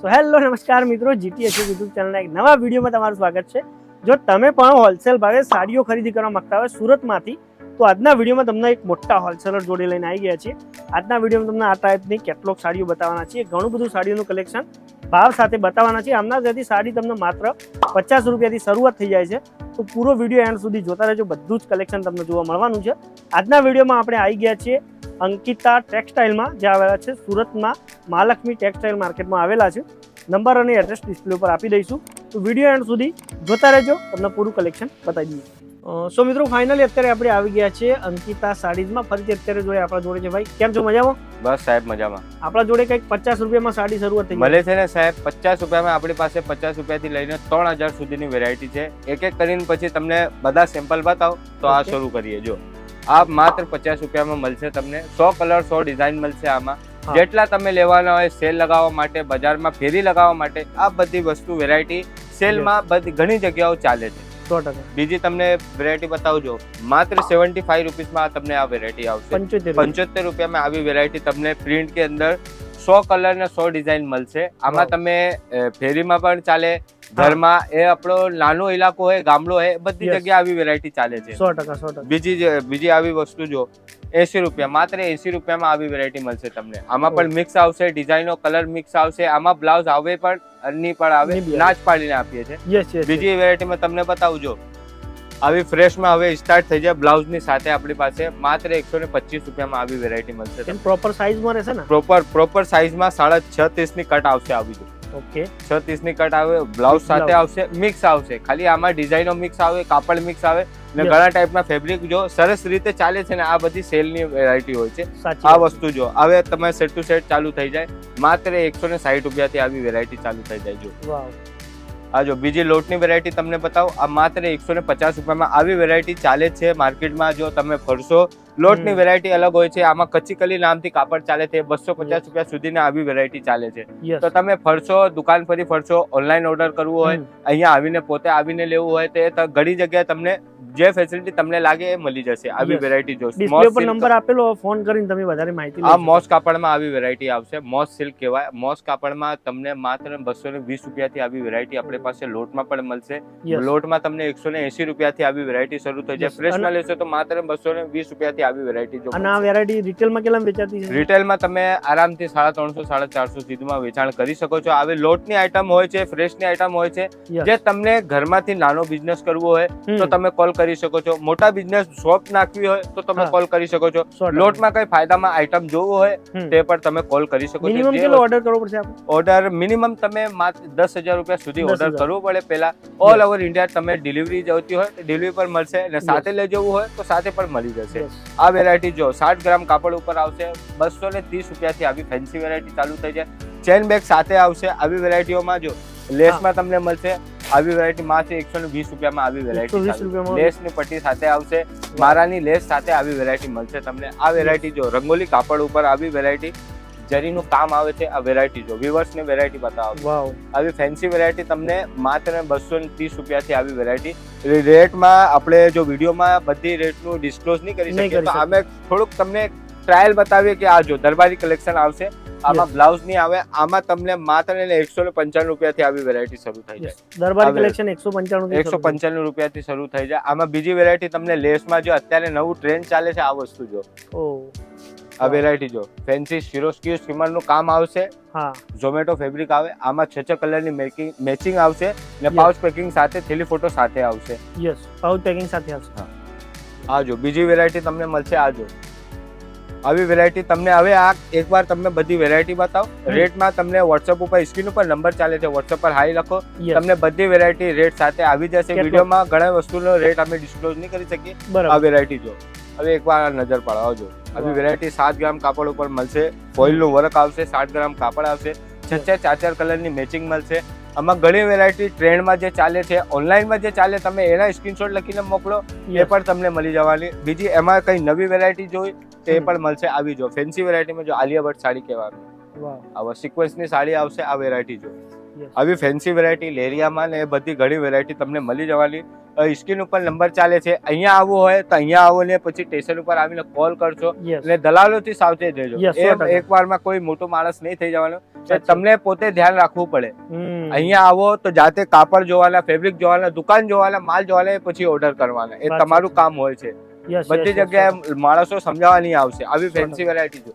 So hello નમસ્કાર મિત્રો. GTS YouTube ચેનલના એક નવા વિડીયોમાં તમારું સ્વાગત છે. જો તમે પણ હોલસેલ ભાવે સાડીઓ ખરીદી કરવા માંગતા હોય સુરતમાંથી, તો આજના વિડીયોમાં તમને એક મોટા હોલસેલર જોડે લઈને આવી ગયા છીએ. આજના વિડીયોમાં તમને આ ટાઈપની કેટલોક સાડીઓ બતાવવાના છીએ. ઘણું બધું સાડીઓનું કલેક્શન ભાવ સાથે બતાવવાના છે આમના ત્યાંથી સાડી તમને માત્ર પચાસ રૂપિયાથી શરૂઆત થઈ જાય છે. તો પૂરો વીડિયો એન્ડ સુધી જોતા રહેજો. બધું જ કલેક્શન તમને જોવા મળવાનું છે. આજના વિડીયોમાં આપણે આવી ગયા છીએ અંકિતા ટેક્સટાઇલમાં જે આવેલા છે સુરતમાં મહાલક્ષ્મી ટેક્સટાઇલ માર્કેટમાં આવેલા છે. નંબર અને એડ્રેસ ડિસ્પ્લે ઉપર આપી દઈશું. તો વીડિયો એન્ડ સુધી જોતા રહેજો. તમને પૂરું કલેક્શન બતાવી દઈએ. સો મિત્રો ફાઇનલી અત્યારે આપણે આવી ગયા છે અંકિતા સાડીઝમાં. ફરીથી અત્યારે જોડે આપણા જોડે છે ભાઈ. કેમ છો? મજામાં? બસ સાહેબ મજામાં. આપણા જોડે કંઈક પચાસ રૂપિયામાં સાડી શરૂઆત થઈ મળે છે ને સાહેબ પચાસ રૂપિયામાં આપણી પાસે પચાસ રૂપિયાથી લઈને ત્રણ હજાર સુધીની વેરાયટી છે. એક એક કરીને પછી તમને બધા સેમ્પલ બતાવો. તો આ શરૂ કરીએ જો આ માત્ર પચાસ રૂપિયામાં મળશે તમને. સો કલર સો ડિઝાઇન મળશે આમાં. જેટલા તમે લેવાના હોય સેલ લગાવવા માટે બજારમાં ફેરી લગાવવા માટે આ બધી વસ્તુ વેરાયટી સેલમાં બધી ઘણી જગ્યાઓ ચાલે છે. સો ટકા. બીજી તમને વેરાયટી બતાવજો. માત્ર સેવન્ટી ફાઈવ રૂપીસમાં તમને આ વેરાયટી આવશે. પંચોતેર પંચોતેર રૂપિયામાં આવી વેરાયટી તમને પ્રિન્ટ કે અંદર સો કલર ને સો ડિઝાઇન મળશે. આમાં તમે ફેરીમાં પણ ચાલે ઘરમાં એ આપણો નાનો ઇલાકો હોય ગામડો હોય બધી જગ્યા જગ્યાએ આવી વેરાયટી ચાલે છે. સો ટકા સો ટકા. બીજી બીજી આવી વસ્તુ જો એસી રૂપિયા માત્ર એસી રૂપિયામાં આવી વેરાયટી મળશે તમને. આમાં પણ મિક્સ આવશે ડિઝાઇનો કલર મિક્સ આવશે આમાં બ્લાઉઝ આવે પણ અની પણ આવે ની નાચ પાડીને આપીએ છીએ. બીજી વેરાયટીમાં તમને બતાવજો આવી ફ્રેશમાં હવે સ્ટાર્ટ થઈ જાય બ્લાઉઝની સાથે આપણી પાસે માત્ર એકસો ને પચીસ રૂપિયામાં આવી વેરાયટી મળશે પ્રોપર સાઇઝમાં રહેશે ને? પ્રોપર પ્રોપર સાઈઝમાં સાડા છ ત્રીસની કટ આવશે આવી ઓકે છ ત્રીસની કટ આવે બ્લાઉઝ સાથે આવશે મિક્સ આવશે. ખાલી આમાં ડિઝાઇનો મિક્સ આવે કાપડ મિક્સ આવે ને. ઘણા ટાઈપના ફેબ્રિક જો સરસ રીતે ચાલે છે ને આ બધી સેલની વેરાયટી હોય છે. આ વસ્તુ જો હવે તમે સેટ ટુ સેટ ચાલુ થઈ જાય. માત્ર એકસો ને સાહીઠ રૂપિયાથી આવી વેરાયટી ચાલુ થઈ જાય જો. આ જો બીજી લોટની વેરાયટી તમને બતાવું આ માત્ર એકસો ને પચાસ રૂપિયામાં આવી વેરાયટી ચાલે છે માર્કેટમાં જો તમે ફરશો લોટની વેરાયટી અલગ હોય છે આમાં કચીકલી નામથી કાપડ ચાલે છે બસો પચાસ રૂપિયા સુધીની આવી વેરાયટી ચાલે છે. તો તમે ફરશો દુકાન ફરી ફરશો ઓનલાઈન ઓર્ડર કરવું હોય અહીંયા આવીને પોતે આવીને લેવું હોય તો ત- ઘણી જગ્યાએ તમને જે ફેસિલિટી તમને લાગે એ મળી જશે. આવી વેરાયટી જોશે ડિસ્પ્લે પર નંબર આપેલો ફોન કરીને તમે વધારે માહિતી આ મોસ કાપડમાં આવી વેરાયટી આવશે. મોસ સિલ્ક કહેવાય. મોસ કાપડમાં તમને માત્ર બસો ને વીસ રૂપિયાથી આવી વેરાયટી આપણી પાસે લોટમાં પણ મળશે. લોટમાં તમને એકસો ને એસી રૂપિયાથી આવી વેરાયટી શરૂ થઈ જાય. ફ્રેશ ફ્રેશમાં લેશો તો માત્ર બસો ને વીસ રૂપિયાથી આવી વેરાયટી જો અને આ વેરાયટી રિટેલમાં કેટલા વેચાતી છે રિટેલમાં તમે આરામથી સાડા ત્રણસો સાડા ચારસો સુધીમાં વેચાણ કરી શકો છો. આવી લોટની આઈટમ હોય છે ફ્રેશની આઈટમ હોય છે. જે તમને ઘરમાંથી નાનો બિઝનેસ કરવો હોય તો તમે કોલ કરી શકો છો. મોટા બિઝનેસ શોપ નાખવી હોય તો તમે કોલ કરી શકો છો. લોટમાં કઈ ફાયદામાં આઈટમ જોવું હોય તે પણ તમે કોલ કરી શકો છો. કેટલો ઓર્ડર કરવો પડશે ઓર્ડર મિનિમમ તમે માત્ર દસ હજાર રૂપિયા સુધી ઓર્ડર કરવો પડે પહેલા. ઓલ ઓવર ઇન્ડિયા તમે ડિલિવરી જતી હોય તો ડિલિવરી પર મળશે અને સાથે લઈ જવું હોય તો સાથે પણ મળી જશે. આ વેરાયટી જો સાઠ ગ્રામ કાપડ ઉપર આવશે બસો ને ત્રીસ રૂપિયાથી આવી ફેન્સી વેરાયટી ચાલુ થઈ જાય. ચેન બેગ સાથે આવશે આવી વેરાયટીઓમાં જો લેસમાં તમને મળશે. આવી વેરાયટી માત્ર એકસો ને વીસ રૂપિયામાં આવી 120 વેરાયટી લેસ લેસની પટ્ટી સાથે આવશે. મારાની લેસ સાથે આવી વેરાયટી મળશે તમને. આ વેરાયટી જો રંગોલી કાપડ ઉપર આવી વેરાયટી જરીનું કામ આવે છે આ વેરાયટી જો. વિવર્સની વેરાયટી બતાવો. આવી ફેન્સી વેરાયટી તમને માત્ર બસો ને ત્રીસ રૂપિયાથી આવી વેરાયટી. રેટમાં આપણે જો વિડીયોમાં બધી રેટનું ડિસ્ક્લોઝ નહીં કરી શકીએ તો અમે થોડુંક તમને ટ્રાયલ બતાવીએ કે આ જો દરબારી કલેક્શન આવશે. આમાં બ્લાઉઝની આવે આમાં તમને માત્ર ને એકસો ને પંચાણું રૂપિયાથી આવી વેરાયટી શરૂ થઈ જાય. દરબાર કલેક્શન એકસો પંચાણું એકસો પંચાણું રૂપિયાથી શરૂ થઈ જાય. આમાં બીજી વેરાયટી તમને લેસમાં જો અત્યારે નવું ટ્રેન્ડ ચાલે છે આ વસ્તુ જો. આ વેરાયટી જો. ફેન્સી શિરોસ્કી નું કામ આવશે. હા. ઝોમેટો ફેબ્રિક આવે. આમાં છ છ કલરની મેકિંગ મેચિંગ આવશે. ને પાઉચ પેકિંગ સાથે થેલી ફોટો સાથે આવશે. યસ પાઉચ પેકિંગ સાથે આવશે. આ જો. બીજી વેરાયટી તમને મળશે આ જો. આવી વેરાયટી તમને હવે આ એકવાર તમને બધી વેરાયટી બતાવો. રેટમાં તમને વોટ્સઅપ ઉપર સ્ક્રીન ઉપર નંબર ચાલે છે વોટ્સઅપ પર હાઈ લખો. તમને બધી વેરાયટી રેટ સાથે આવી જશે. વિડીયોમાં ઘણા વસ્તુનો રેટ અમે ડિસ્ક્લોઝ નહીં કરી શકીએ. આ વેરાયટી જો. હવે એકવાર નજર પાડો જો. આવી વેરાયટી સાત ગ્રામ કાપડ ઉપર મળશે. ફોઇલનું વર્ક આવશે સાત ગ્રામ કાપડ આવશે. છ છ ચાર ચાર કલરની મેચિંગ મળશે. આમાં ઘણી વેરાયટી ટ્રેન્ડમાં જે ચાલે છે ઓનલાઈનમાં જે ચાલે તમે એના સ્ક્રીનશોટ લખીને મોકલો. એ પણ તમને મળી જવાની. બીજી એમાં કંઈ નવી વેરાયટી જોઈ? તે. પણ મળશે આવી જો ફેન્સી વેરાયટીમાં જો આલિયા ભટ્ટ સાડી કહેવાનું આવા સિક્વન્સની સાડી આવશે આ વેરાયટી જો. આવી ફેન્સી વેરાયટી લેરિયામાં ને બધી ઘણી વેરાયટી તમને મળી જવાની. સ્ક્રીન ઉપર નંબર ચાલે છે. અહીંયા આવવું હોય તો અહીંયા આવો ને પછી સ્ટેશન ઉપર આવીને કોલ કરશો યસ દલાલો થી સાવચેત રહેજો. એક વારમાં કોઈ મોટો માણસ નહીં થઈ જવાનો. તમને પોતે ધ્યાન રાખવું પડે. અહીંયા આવો તો જાતે કાપડ જોવાના ફેબ્રિક જોવાના દુકાન જોવાના માલ જોવાના પછી ઓર્ડર કરવાના. એ તમારું કામ હોય છે. બધી જગ્યાએ માણસો સમજાવવા નહીં આવશે. આવી ફેન્સી વેરાયટી જો.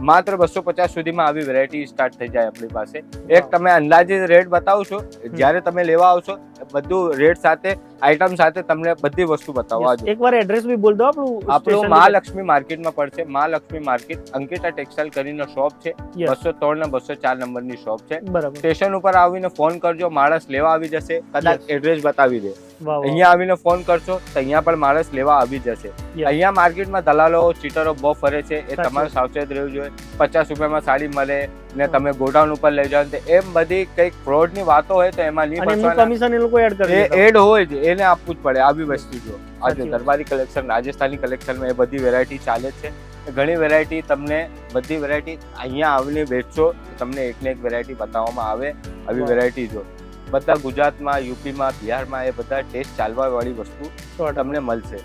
માત્ર બસો પચાસ સુધીમાં આવી વેરાયટી સ્ટાર્ટ થઈ જાય આપણી પાસે. એક તમે અંદાજે રેટ બતાવશો. જ્યારે તમે લેવા આવશો બધું રેટ સાથે આઈટમ સાથે તમને બધી વસ્તુ બતાવવા. એકવાર એડ્રેસ બી બોલ દો આપણું આપણું મહાલક્ષ્મી માર્કેટમાં પડશે. મહાલક્ષ્મી માર્કેટ અંકિતા ટેક્સટાઇલ કરીને શોપ છે. બસો ત્રણ ને બસો ચાર નંબરની શોપ છે. સ્ટેશન ઉપર આવીને ફોન કરજો. માણસ લેવા આવી જશે. કદાચ એડ્રેસ બતાવી દે. અહીંયા આવીને ફોન કરશો તો અહીંયા પણ માણસ લેવા આવી જશે. અહીંયા માર્કેટમાં દલાલો ચીટરો બહુ ફરે છે. એ તમારે સાવચેત રહેવું જોઈએ. પચાસ રૂપિયામાં સાડી મળે. ને તમે ગોડાઉન ઉપર લઈ જાઓ તો એમ બધી કંઈક ફ્રોડની વાતો હોય તો એમાં નહીં ફસવાના. કમિશન એ લોકો એડ કરે. એડ હોય. જ એને આપવું જ પડે આવી વસ્તુ જો. આ સાચી જો વાત. દરબારી કલેક્શન રાજસ્થાની કલેક્શનમાં એ બધી વેરાયટી ચાલે છે. ઘણી વેરાયટી તમને બધી વેરાયટી અહીંયા આવીને વેચશો તમને એક ને એક વેરાયટી બતાવવામાં આવે આવી વેરાયટી જો. બધા ગુજરાતમાં યુપીમાં બિહારમાં એ બધા ટેસ્ટ ચાલવા વાળી વસ્તુ તમને મળશે.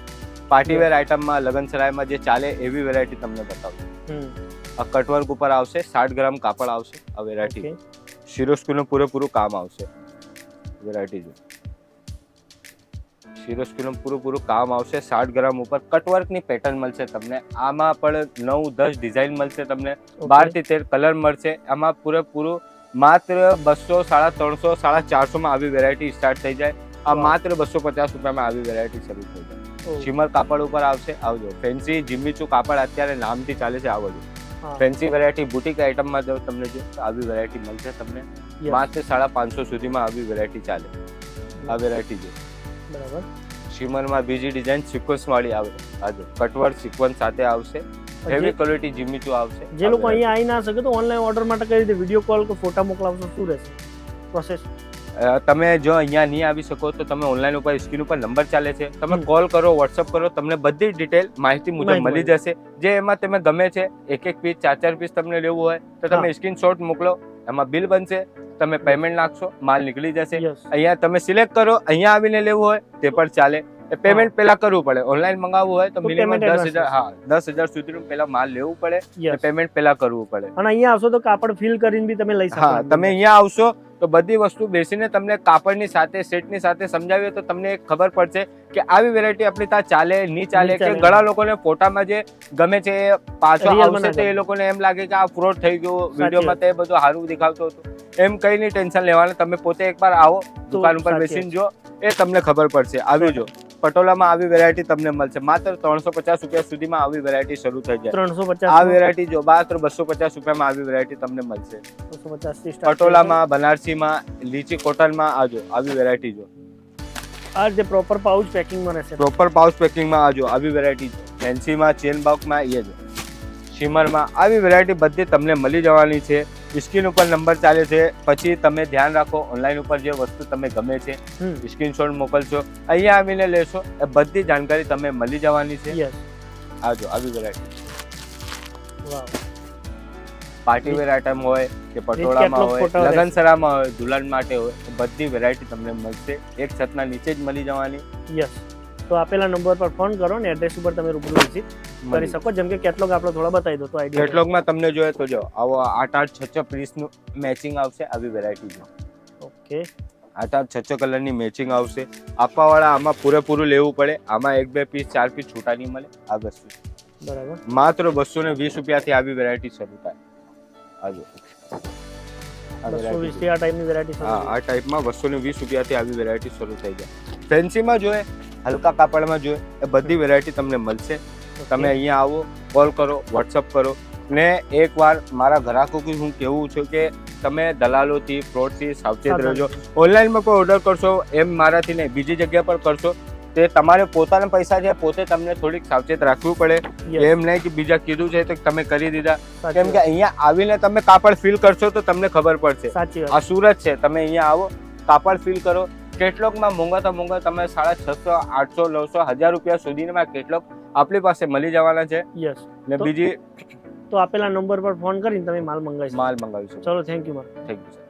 પાર્ટીવેર આઇટમમાં લગનસરાયમાં જે ચાલે એવી વેરાયટી તમને બતાવું. હમ. આ કટવર્ક ઉપર આવશે સાઠ ગ્રામ કાપડ આવશે આ વેરાયટી. શિરોસ્કીનું પૂરેપૂરું કામ આવશે. વેરાયટી જો શિરોસ્કીનું પૂરેપૂરું કામ આવશે સાઠ ગ્રામ ઉપર. કટવર્કની પેટર્ન મળશે તમને. આમાં પણ નવ દસ ડિઝાઇન મળશે તમને. બારથી તેર કલર મળશે. આમાં પૂરેપૂરું માત્ર બસો સાડા ત્રણસો સાડા ચારસોમાં આવી વેરાયટી સ્ટાર્ટ થઈ જાય. આ માત્ર બસો પચાસ રૂપિયામાં આવી વેરાયટી શરૂ થઈ જાય. Oh. શિમર કાપડ ઉપર આવશે. આવજો. ફેન્સી જીમીચુ કાપડ અત્યારે નામથી ચાલે છે આવજો હા. ફેન્સી વેરાયટી બુટીક આઇટમમાં જો તમને જો આવી વેરાયટી મળશે તમને. માત્ર સાડા પાંચસો સુધીમાં આવી વેરાયટી ચાલે. આ વેરાયટી જો બરાબર. શિમરમાં બીજી ડિઝાઇન સિક્વન્સ વાળી આવે આજે કટવર્ક સિક્વન્સ સાથે આવશે. હેવી ક્વોલિટી જીમીચુ આવશે. જે લોકો અહીંયા આવી ના શકે તો ઓનલાઈન ઓર્ડર માટે કઈ રીતે? વીડિયો કોલ કે ફોટા મોકલાવશો શું રહેશે? પ્રોસેસ તમે જો અહીંયા નહીં આવી શકો તો તમે ઓનલાઈન ઉપર સ્ક્રીન ઉપર નંબર ચાલે છે. તમે કોલ કરો વોટ્સઅપ કરો તમને બધી ડિટેલ માહિતી મુજબ મળી જશે. જે એમાં તમે ગમે છે એક એક પીસ ચાર ચાર પીસ તમને લેવું હોય તો તમે સ્ક્રીનશોટ મોકલો એમાં બિલ બનશે તમે પેમેન્ટ નાખશો માલ નીકળી જશે. અહીંયા તમે સિલેક્ટ કરો અહીંયા આવીને લેવું હોય તે પણ ચાલે. એ પેમેન્ટ પેલા કરવું પડે. ઓનલાઈન મંગાવવું હોય તો મિનિમમ દસ હજાર હા દસ હજાર સુધીનું પેલા માલ લેવું પડે પેમેન્ટ પેલા કરવું પડે. અને અહીંયા આવશો તો કાપડ ફિલ કરીને બી તમે લઈ શકો. હા તમે અહીંયા આવશો તો બધી વસ્તુ બેસીને તમને કાપડની સાથે સેટની સાથે સમજાવીએ તો તમને ખબર પડશે કે આવી વેરાયટી આપણી ત્યાં ચાલે નહીં ચાલે કે ઘણા લોકોને ફોટામાં જે ગમે છે એ પાછો આવશે તો એ લોકોને એમ લાગે કે આ ફ્રોડ થઈ ગયો વિડીયોમાં તો બધું સારું દેખાતો હતો. એમ કઈ નહીં ટેન્શન લેવાનું તમે પોતે એકવાર આવો દુકાન ઉપર બેસીને જો એ તમને ખબર પડશે. આવી જો. પટોલામાં આવી વેરાયટી તમને મળશે. માત્ર ત્રણસો પચાસ રૂપિયા સુધીમાં આવી વેરાયટી શરૂ થઈ જાય. ત્રણસો આ પચાસ વેરાયટી જો માત્ર બસો પચાસ રૂપિયામાં આવી વેરાયટી તમને મળશે. બસો પચાસ પટોલામાં બનારસીમાં લીચી કોટનમાં આજો આવી વેરાયટી જો. આ જે પ્રોપર પાઉચ પેકિંગમાં રહેશે. પ્રોપર પાઉચ પેકિંગમાં આજો આવી વેરાયટી ફેન્સીમાં ચેન બોક્સમાં એ જો. શિમરમાં આવી વેરાયટી બધી તમને મળી જવાની છે. સ્ક્રીન ઉપર નંબર ચાલે છે. પછી તમે ધ્યાન રાખો ઓનલાઈન ઉપર જે વસ્તુ તમે ગમે છે સ્ક્રીનશોટ મોકલશો. અહીંયા આવીને લેશો એ બધી જાણકારી તમે મળી જવાની છે. આજો આવી વેરાયટી પાર્ટી વેર આઈટમ હોય કે પટોળામાં હોય લગનસરામાં હોય દુલ્હન માટે હોય એ બધી વેરાયટી તમને મળશે. એક છતના નીચે જ મળી જવાની. યસ તો આપેલા નંબર પર ફોન કરો ને એડ્રેસ ઉપર તમે રૂબરૂ વિઝિટ કરી શકો. જેમ કે કેટલોગ આપણે થોડા બતાવી દો તો આઈડિયા કેટલોગમાં તમને જોઈએ તો જો આવો આઠ આઠ છ છ પીસનું મેચિંગ આવશે આવી વેરાયટી ઓકે. આઠ આઠ છ છ કલરની મેચિંગ આવશે. આપવાવાળા આમાં પૂરેપૂરું લેવું પડે. આમાં એક બે પીસ ચાર પીસ છૂટા નહીં મળે. આ વસ્તુ બરાબર. માત્ર બસો ને વીસ રૂપિયાથી આવી વેરાયટી શરૂ થાય. આજે વીસથી આ ટાઈપની વેરાયટી હા આ ટાઈપમાં બસો ને વીસ રૂપિયાથી આવી વેરાયટી શરૂ થઈ જાય. ફેન્સીમાં જોઈએ હલકા કાપડમાં જોઈએ એ બધી વેરાયટી તમને મળશે. તમે અહીંયા આવો કોલ કરો વોટ્સઅપ કરો. ને એકવાર મારા ગ્રાહકોથી હું કહેવું છું કે તમે દલાલોથી ફ્રોડથી સાવચેત રહેજો. ઓનલાઈનમાં કોઈ ઓર્ડર કરશો એમ મારાથી નહીં બીજી જગ્યા પર કરશો તે તમારે પોતાના પૈસા છે પોતે તમને થોડીક સાવચેત રાખવું પડે. એમ નહીં કે બીજા કીધું છે તો તમે કરી દીધા. કેમ કે અહીંયા આવીને તમે કાપડ ફીલ કરશો તો તમને ખબર પડશે. આ સુરત છે તમે અહીંયા આવો કાપડ ફીલ કરો કેટલોકમાં તો મોંઘા તમે સાડા છસો આઠસો નવસો હજાર રૂપિયા સુધીમાં કેટલોક આપણી પાસે મળી જવાના છે. યસ ને બીજી તો આપેલા નંબર પર ફોન કરીને તમે માલ મંગાવી શકો. માલ મંગાવીશું ચલો થેન્ક યુ થેન્ક યુ